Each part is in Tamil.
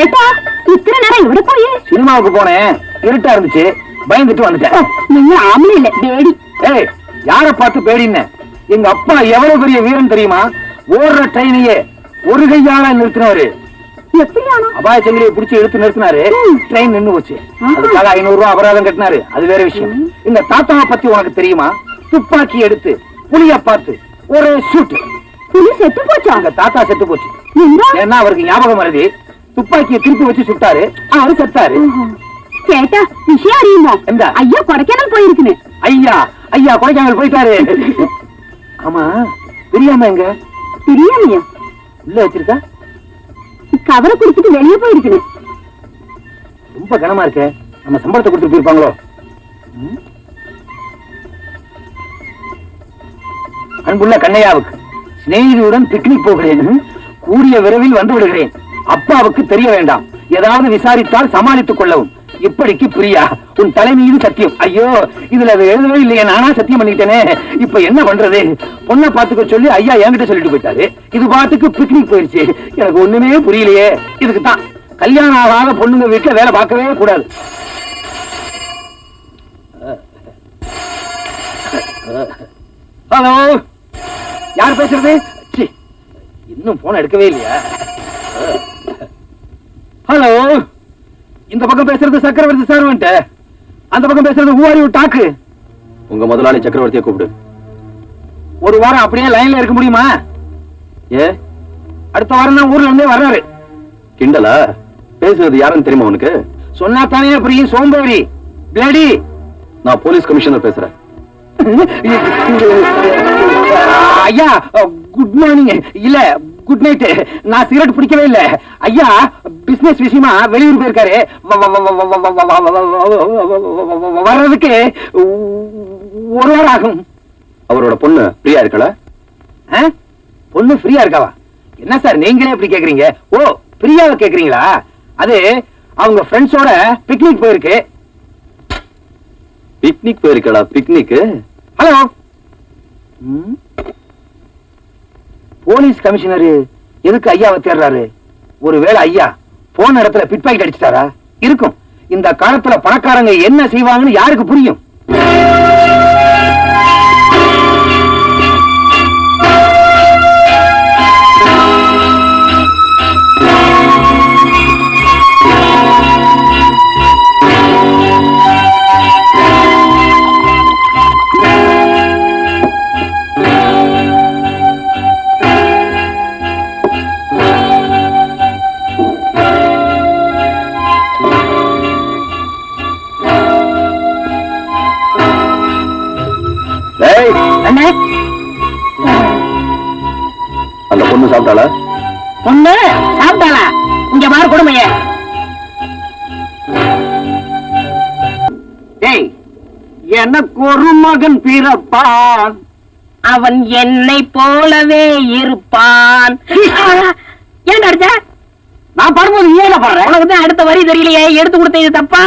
ஏட்டா இத்தனை நேரம் எവിടെ போய்? சினிமாவுக்கு போனேன். இருட்டா இருந்துச்சு. பயந்துட்டு வந்துட்டேன். நீங்க ஆம்பளை இல்ல பேடி. ஏய் யார பார்த்து பேடின்னு? எங்க அப்பா எவ்வளவு பெரிய வீரன் தெரியுமா? ஓடுற ட்ரெயினையே ஒரு கையால நிறுத்தினவரு. ஆனா அபாய சங்கிலியை பிடிச்சி இழுத்து நிறுத்தினாரு. ட்ரெயின் நின்னு போச்சு. அதுக்காக ஐநூறு ரூபாய் அபராதம் கட்டினாரு. அது வேற விஷயம். இந்த தாத்தாவை பத்தி உனக்கு தெரியுமா? துப்பாக்கி எடுத்து புலிய பார்த்து ஒரு ஷூட் புலி செத்து போச்சா? அங்க தாத்தா செத்து போச்சு. ஏன்னா அவருக்கு ஞாபகம் வருது. துப்பாக்கியை திருப்பி வச்சு சுட்டாரு. அவரு செத்தாரு. கேட்டா விஷயம் அறியுமோ? எந்த? ஐயா கொடைக்கானல் போயிருக்குன்னு. ஐயா ஐயா கொடைக்கானல் போயிட்டாரு. ஆமா பிரியாம எங்க? தெரியாமையா உள்ள வச்சிருக்கா? கவரை குடிச்சிட்டு வெளியே போயிருக்குன்னு. ரொம்ப கனமா இருக்கே. நம்ம சம்பளத்தை கொடுத்துட்டு போயிருப்பாங்களோ? அன்புள்ள கண்ணையாவுக்கு சிநேகிதியுடன் பிக்னிக் போகிறேன். கூடிய விரைவில் வந்து விடுகிறேன். அப்பாவுக்கு தெரிய வேண்டாம். ஏதாவது விசாரித்தால் சமாளித்துக் கொள்ளவும். இப்படிக்கு பிரியா உன் தலை மீது சத்தியம். ஐயோ இதுல அது எழுதவே இல்லையே நானா சத்தியம் பண்ணிட்டேனே இப்ப என்ன பண்றது? பொண்ணை பாத்துக்க சொல்லி ஐயா என்கிட்ட சொல்லிட்டு போயிட்டாரு. இது பாத்துக்கு பிக்னிக் போயிருச்சு. எனக்கு ஒண்ணுமே புரியலையே. இதுக்கு தான். கல்யாணம் ஆகாத பொண்ணுங்க வீட்டுல வேலை பார்க்கவே கூடாது. ஹலோ யார் பேசுறது? இன்னும் போன எடுக்கவே இல்லையா? ஹலோ இந்த பக்கம் பேசுறது சக்கரவர்த்தி சர்வன்ட் அந்த பக்கம் பேசுறது ஊவாரி டாக்கு உங்க முதலாளி சக்கரவர்த்தியை கூப்பிடு. ஒரு வாரம் அப்படியே லைன்ல இருக்க முடியுமா? ஏ? அடுத்த வாரம் தான் ஊர்ல இருந்தே வர்றாரு. கிண்டலா? பேசுறது யாருன்னு தெரியுமா உனக்கு? சொன்னா தானே புரியும் சோம்பேறி. பிளடி நான் போலீஸ் கமிஷனர் பேசுறேன். ஐயா குட் மார்னிங் இல்ல குட் நைட் நான் சிகரெட் பிடிக்கவே இல்ல ஐயா பிசினஸ் விஷயமா வெளியூர் போயிருக்காரு வர்றதுக்கு ஒரு வாரம் ஆகும் அவரோட பொண்ணு ஃப்ரீயா இருக்கல பொண்ணு ஃப்ரீயா இருக்காவா என்ன சார் நீங்களே அப்படி கேக்குறீங்க ஓ ஃப்ரீயாவை கேக்குறீங்களா அது அவங்க ஃப்ரெண்ட்ஸோட பிக்னிக் போயிருக்கு பிக்னிக் போயிருக்கடா பிக்னிக் ஹலோ ம் போலீஸ் கமிஷனர் எதுக்கு ஐயாவை தேடுறாரு? ஒருவேளை ஐயா போன இடத்துல பிட் பாக்கெட் அடிச்சிட்டாரா? இருக்கும். இந்த காலத்துல பணக்காரங்க என்ன செய்வாங்கன்னு யாருக்கு புரியும்? பொண்ணு சாப்பிட்டாளா? பொண்ணு சாப்பிட்டாளா? இங்க பாரு கொடுமைய. எனக்கு ஒரு மகன் பிறப்பான். அவன் என்னை போலவே இருப்பான். ஏன் அடிச்ச? நான் பாடும்போது நீ பாடுற? உனக்கு தான் அடுத்த வரி தெரியலையே எடுத்து கொடுத்த இது தப்பா?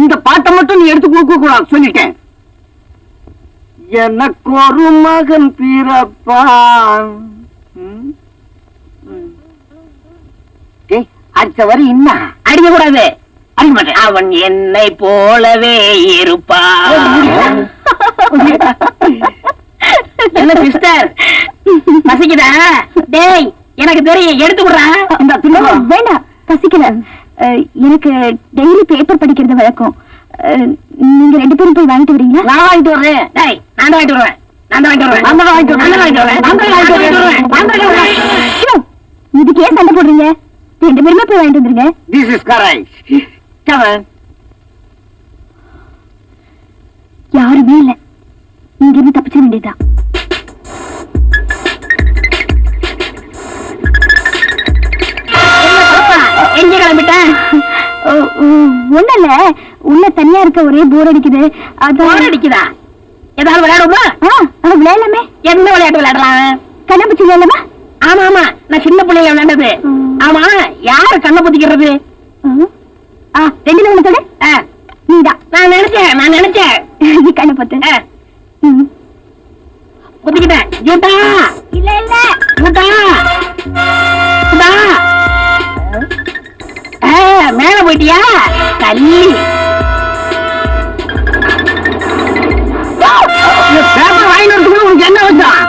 இந்த பாட்டை மட்டும் நீ எடுத்து கொடுக்க கூடாது சொல்லிட்டேன். எனக்கு ஒரு மகன் பிறப்பான் ம்? ம். டேய், அடுத்த வரி என்ன அடிக்க கூடாது அடிக்க மாட்டேன். அவன் என்னை போலவே இருப்பான். என்ன சிஸ்டர்? பசிக்குதா? டேய் எனக்கு தெரியும். எடுத்து விடுறா. இந்த தின்னு வேண்டாம் பசிக்கல. எனக்கு டெய்லி பேப்பர் படிக்கிறது வழக்கம். நீங்க ரெண்டு பேரும் போய் வாங்கிட்டு வரீங்களா? நான் வாங்கிட்டு வரேன் டேய் நான் தான் வாங்கிட்டு வருவேன். நான் வாங்கிட்டு வருவேன். நான் வாங்கிட்டு வாங்கிட்டு வாங்கிட்டு இதுக்கு ஏன் சண்டை போடுறீங்க? ரெண்டு பேருமே போய் வாங்கிட்டு வந்துருங்க. திஸ் இஸ் கரெக்ட் கமன் யாருமே இல்ல. இங்க இருந்து தப்பிச்ச வேண்டியதுதான் எங்க கிளம்பிட்டேன் ஒண்ணு இல்ல. உள்ள தனியா இருக்க ஒரே போர் அடிக்குது. போர் அதான் அடிக்குதா? ஏதாவது விளையாடுமா விளையாடலாமே. என்ன விளையாட்டு விளையாடலாம்? கண்ணாம்பூச்சி விளையாடலாமா? ஆமா ஆமா. நான் சின்ன பிள்ளைங்க விளையாண்டது. ஆமா யாரு கண்ணை புத்திக்கிறது? ரெண்டு ஆ, நீதான். நான் நினைச்சேன் நான் நினைச்சேன். நீ கண்ணை பத்து. புத்திக்கிட்டேன் ஜூட்டா இல்ல இல்ல. ஜூட்டா ஜூட்டா ஆ, பாத்தியா கல்லி பேப்பர் வாங்கி வரதுக்கு உனக்கு என்ன வச்சான்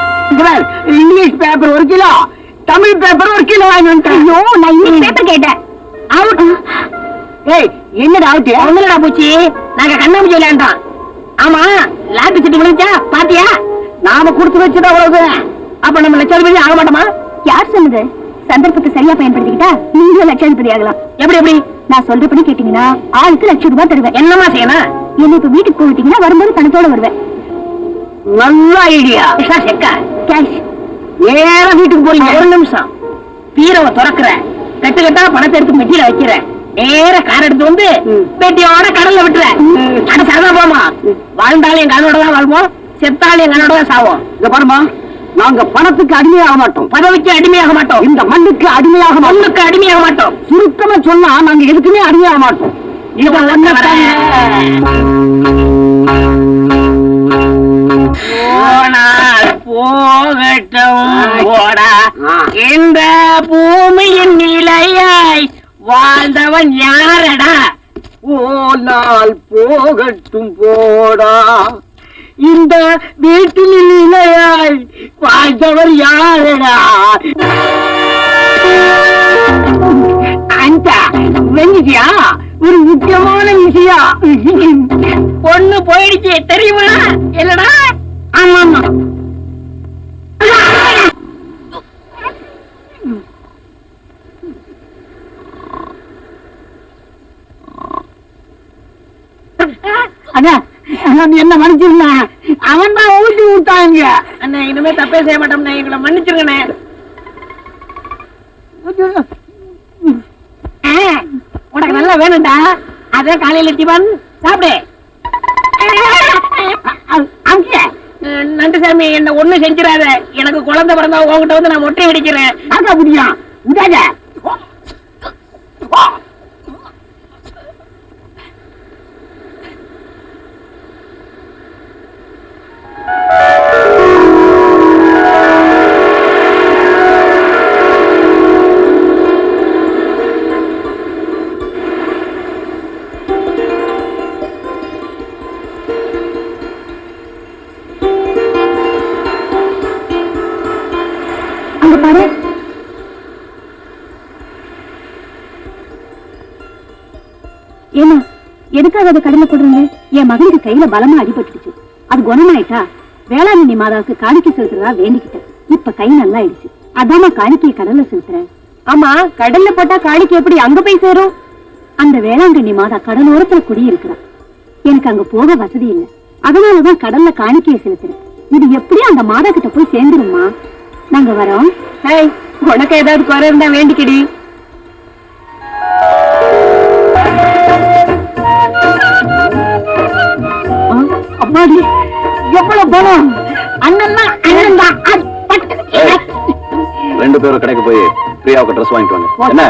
இங்கிலீஷ் பேப்பர் ஒரு கிலோ. தமிழ் பேப்பர் ஒரு கிலோ வாங்கி ஐயோ நான் இங்கிலீஷ் பேப்பர் கேட்டேன். அவுட் ஏய் என்னடா ஆச்சு ஒண்ணுலடா பூச்சி. நாங்க கண்ணாமூச்சி விளையாண்டோம். ஆமா லாட்டு சீட்டு விழுந்துச்சா? பாத்தியா? நாம கொடுத்து வச்சது அவ்வளவு அப்ப நம்ம லட்சாதிபதி ஆக மாட்டோமா? யார் சொன்னது? சந்தர்ப்பத்தை சரியா பயன்படுத்திக்கிட்டா நீங்களும் லட்சாதிபதி ஆகலாம். எப்படி எப்படி? நான் சொல்றபடி கேட்டீங்கன்னா ஆளுக்கு லட்சம் ரூபாய் தருவேன். என்னமா செய்யணும்? என்ன இப்ப வீட்டுக்கு போயிட்டீங்கன்னா வரும்போது பணத்தோட வருவேன். நல்ல ஐடியா கேஷ் நேரா வீட்டுக்கு போறீங்க. ஒரு நிமிஷம். பீரவை திறக்கிற கட்டு கட்டா பணத்தை எடுத்து பெட்டியில வைக்கிற நேர கார் எடுத்து வந்து. பெட்டியோட கடல்ல விட்டுற ம். அட சரதா போமா வாழ்ந்தாலும் என் கண்ணோட தான் வாழ்வோம் செத்தாலும் என் கண்ணோட தான் சாவோம். இத பாருமா நாங்க பணத்துக்கு அடிமையாக மாட்டோம். பதவிக்கு அடிமையாக மாட்டோம். இந்த மண்ணுக்கு அடிமையாக மண்ணுக்கு அடிமையாக மாட்டோம். சுருக்கமா சொன்னா நாங்க எதுக்குமே அடிமையாக மாட்டோம். இத ஒண்ணு இந்த பூமியின் நிலையாய் வாழ்ந்தவன் யாரடா? போனால் போகட்டும் போடா. இந்த வீட்டில் நிலையாய் வாழ்ந்தவர் யாரடா? அந்த வெங்கிட்டியா ஒரு முக்கியமான விஷயம் பொண்ணு போயிடுச்சு தெரியுமா? இல்லடா? ஆமா ஆமா அண்ணா நான் என்ன மன்னிச்சிருந்தேன் அவன் தான் ஊட்டி விட்டாங்க அண்ணா இனிமே தப்பே செய்ய மாட்டோம்ண்ணே. எங்களை மன்னிச்சிருங்கண்ணே. உனக்கு நல்லா வேணும்டா. அதே காலையில டிபன் சாப்பிடு. நன்றி சாமி என்ன ஒண்ணு செஞ்சிடாத. எனக்கு குழந்தை பிறந்தா உங்ககிட்ட வந்து நான் மொட்டை அடிக்கிறேன். முடியும் இந்தாங்க எதுக்காக அதை கடலை போடுறீங்க என் மகனுக்கு கையில பலமா அடிபட்டுடுச்சு. அது குணமாயிட்டா வேளாங்கண்ணி மாதாவுக்கு காணிக்கை செலுத்துறதா வேண்டிக்கிட்டேன். இப்ப கை நல்லா ஆயிடுச்சு அதாம்மா காணிக்கையை கடல்ல செலுத்துறேன் ஆமா கடல்ல போட்டா காணிக்கை எப்படி அங்க போய் சேரும்? அந்த வேளாங்கண்ணி மாதா கடலோரத்துல குடியிருக்கிறா. எனக்கு அங்க போக வசதி இல்லை. அதனாலதான் கடல்ல காணிக்கையை செலுத்துறேன். இது எப்படியும் அந்த மாதா கிட்ட போய் சேர்ந்துருமா நாங்க வரோம். உனக்கு ஏதாவது குறை இருந்தா வேண்டிக்கிடி. பிரியாவுக்கு ட்ரெஸ் வாங்கிட்டு வாங்க. என்ன?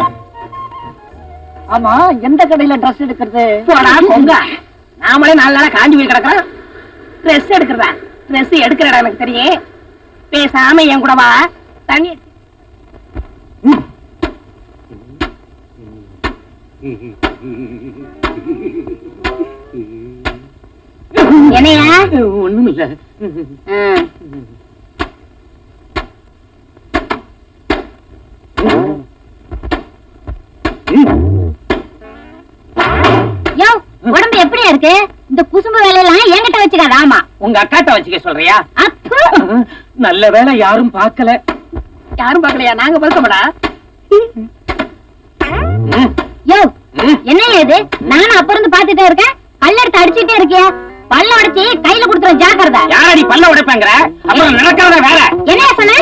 ஆமா எந்த கடையில ட்ரெஸ் எடுக்கிறது? நாமளே நாலு நாளா காஞ்சி போய் கிடக்குறோம். ட்ரெஸ் எடுக்கிறதா? ட்ரெஸ் எடுக்கிறடா எனக்கு தெரியும். பேசாம என் கூட வா. தண்ணி என்னையா? ஒண்ணும் இல்ல இருக்கு? இந்த குசும்பு வேலையெல்லாம் என்கிட்ட வச்சுக்காத ஆமா. உங்க அக்காட்ட வச்சுக்க சொல்றியா? நல்ல வேளை யாரும் பார்க்கல. யாரும் பாக்கலையா நாங்க பழுக்கமாடா யோ என்னையா இது? நானும் அப்ப இருந்து பாத்துட்டே இருக்கேன். பல்லெடுத்து அடிச்சிட்டே இருக்கியா? பல்ல உடைச்சி கையில கொடுத்துற ஜாக்கிரதை யாரடி பல்ல உடைப்பாங்கிற? அப்புறம் நடக்கிறத வேற. என்னையா சொன்ன?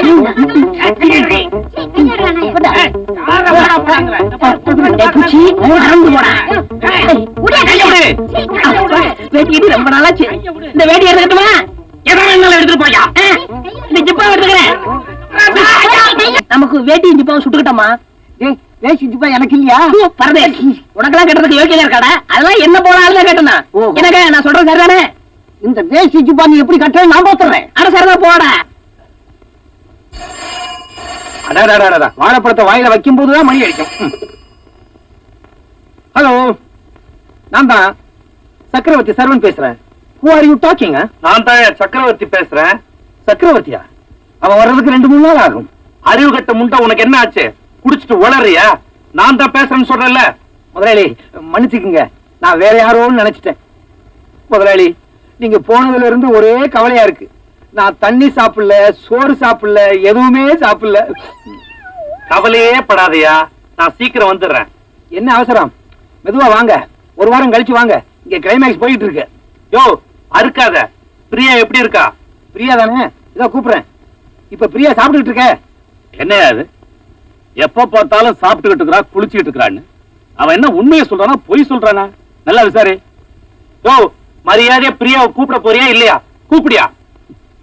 வேட்டி ரொம்ப நாளாச்சு. இந்த வேட்டி எடுத்துட்டுமா எதை வேணாலும் எடுத்துட்டு போயா இந்த ஜிப்பா எடுத்துக்கிறேன். நமக்கு வேட்டி ஜிப்பாவும் சுட்டுக்கிட்டோமா? பேசிட்டுப்பா எனக்கு இல்லையா? பரதேஷ் உனக்கெல்லாம் கேட்டதுக்கு யோக்கியதா இருக்காடா? அதெல்லாம் என்ன போல ஆளுதான் கேட்டனா ஓ. எனக்கு நான் சொல்றது சரிதானே? இந்த வேஷ்டி ஜிப்பா நீ எப்படி கட்ட நான் பாத்துறேன் அட சரிதான் போடா. அடாடாடாடா வாழைப்பழத்தை வாயில வைக்கும் போதுதான் மணி அடிக்கும். ஹலோ நான் தான் சக்கரவர்த்தி சர்வன் பேசுறேன். ஹூ ஆர் யூ டாக்கிங் நான் தான் சக்கரவர்த்தி பேசுறேன். சக்கரவர்த்தியா? அவன் வர்றதுக்கு ரெண்டு மூணு நாள் ஆகும். அறிவு கட்ட முண்டை உனக்கு என்ன ஆச்சு? குடிச்சிட்டு உளறியா? நான் தான் பேசுறேன்னு சொல்றேன்ல. முதலாளி மன்னிச்சுக்குங்க. நான் வேற யாரோன்னு நினைச்சிட்டேன். முதலாளி நீங்க போனதுல இருந்து ஒரே கவலையா இருக்கு. நான் தண்ணி சாப்பிடல சோறு சாப்பிடல எதுவுமே சாப்பிடல. கவலையே படாதயா. நான் சீக்கிரம் வந்துடுறேன். என்ன அவசரம்? மெதுவா வாங்க. ஒரு வாரம் கழிச்சு வாங்க. இங்க கிளைமேக்ஸ் போயிட்டு இருக்கு. யோ அறுக்காத. பிரியா எப்படி இருக்கா? பிரியா தானே? இதோ கூப்பிடுறேன். இப்ப பிரியா சாப்பிட்டுட்டு இருக்க. என்னையா அது எப்ப பார்த்தாலும் சாப்பிட்டுக்கிட்டு இருக்கிறா குளிச்சுக்கிட்டு இருக்கிறான்னு. அவன் என்ன உண்மையை சொல்றானா பொய் சொல்றானா? நல்லா விசாரி. யோ மரியாதையா பிரியாவை கூப்பிட போறியா இல்லையா? கூப்பிடியா?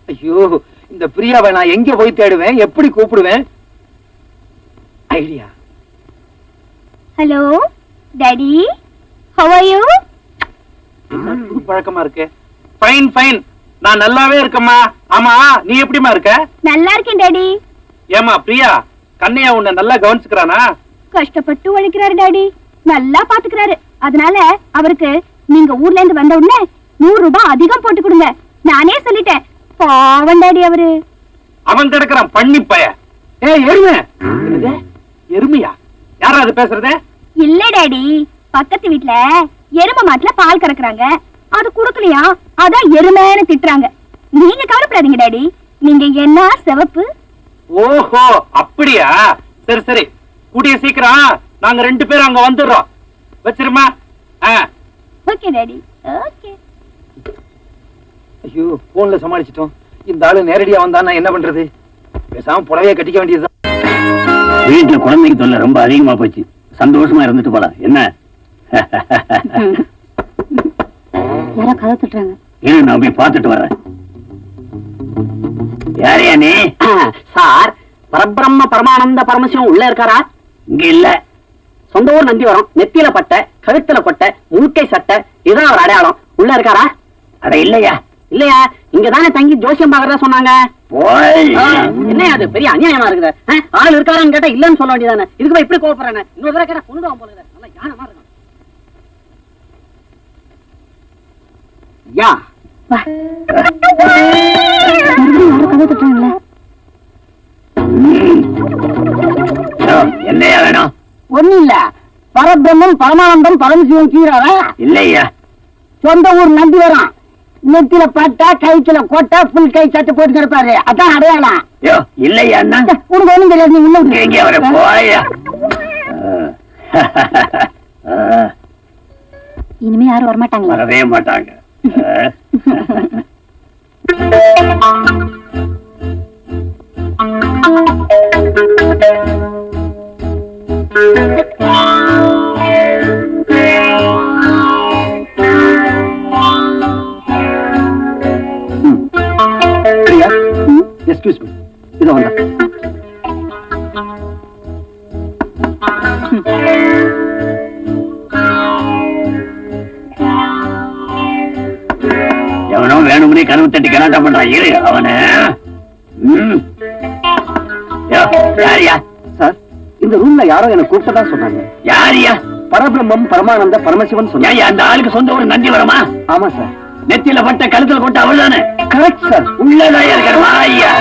ஐயோ இந்த பிரியாவை நான் எங்க போய் தேடுவேன்? எப்படி கூப்பிடுவேன்? Idea. Hello daddy how are you புது பழக்கமா இருக்கு? ஃபைன் ஃபைன் நான் நல்லாவே இருக்கேம்மா. ஆமா நீ எப்படிம்மா இருக்க? நல்லா இருக்கேன் டாடி. ஏமா பிரியா? கண்ணையா உன்னை நல்லா கவனிச்சுக்கிறானா? கஷ்டப்பட்டு உழைக்கிறாரு டாடி. நல்லா பாத்துக்கிறாரு. அதனால அவருக்கு நீங்க ஊர்ல இருந்து வந்த உடனே நூறு ரூபாய் அதிகம் போட்டு கொடுங்க. நானே சொல்லிட்டேன். பாவம் டாடி அவரு. அவன் கிடக்குறான் பண்ணி பய. ஏய் எருமை? எருமையா? யாரா அது பேசுறது? இல்ல டாடி. பக்கத்து வீட்ல எரும மாட்டுல பால் கறக்குறாங்க. அது குடுக்கலையா? அதான் எருமைன்னு திட்டுறாங்க. நீங்க கவலைப்படாதீங்க டாடி. நீங்க என்ன சிவப்பு ஓஹோ அப்படியா? சரி சரி. கூடிய சீக்கிரம். நாங்க ரெண்டு பேரும் அங்க வந்துடுறோம். வச்சிருமா? ஆ. ஓகே டாடி ஓகே ஐயோ போன்ல சமாளிச்சிட்டோம். இந்த ஆளு நேரடியா வந்தா நான் என்ன பண்றது? பேசாம புடவைய கட்டிக்க வேண்டியதுதான். வீட்டுல குழந்தைக்கு தொல்லை ரொம்ப அதிகமா போச்சு. சந்தோஷமா இருந்துட்டு போலாம். என்ன? யாரோ கதை தட்டுறாங்க. இரு நான் போய் பார்த்துட்டு வரேன். யாரையா நீ? சார் பரபிரம்ம பரமானந்த பரமசிவம் உள்ள இருக்காரா? இங்க இல்ல. சொந்த ஊர் நந்தி வரும். நெத்தியில பட்டை கழுத்துல கொட்டை முழுக்கை சட்டை இதுதான் அவர் அடையாளம். உள்ள இருக்காரா? அட இல்லையா. இல்லையா? இங்க தானே தங்கி ஜோசியம் பாக்குறதா சொன்னாங்க. என்ன அது? பெரிய அநியாயமா இருக்குது. ஆள் இருக்காரான்னு கேட்டா இல்லன்னு சொல்ல வேண்டியதானே. இதுக்கு போய் இப்படி கோவப்படுறானே இன்னொரு தடவை கேட்டா கொண்டு போல. நல்லா யானை மாதிரி இருக்கும் யா ஒண்ணு இல்ல பரபிரம்மம் பரமானந்தம் பரமசிவம் கீழாரா இல்லையா. சொந்த ஊர் நந்தி வரும் நெத்தியில பட்டா கைத்துல கொட்டை புல் கை சட்டை போட்டு கிடப்பாரு. அதான் அடையாளம். இல்லையா உனக்கு ஒண்ணும் தெரியாது நீ போயா. இனிமே யாரும் வரமாட்டாங்களா? வரவே மாட்டாங்க. ஆ. பிரியா வேணும்னே கனவு தட்டி கலாட்டம் பண்றான்? இரு அவன. யாரியா? சார் இந்த ரூம்ல யாரோ என்ன கூப்பிட்டதா சொன்னாங்க. யாரியா? பரபிரம்மம் பரமானந்த பரமசிவன் சொன்னாங்க. அந்த ஆளுக்கு சொந்த ஒரு நந்தி வரமா? ஆமா சார். நெத்தியில பட்ட கழுத்துல போட்ட அவள்தானே? Correct sir. உள்ளதா இருக்கிற ஐயா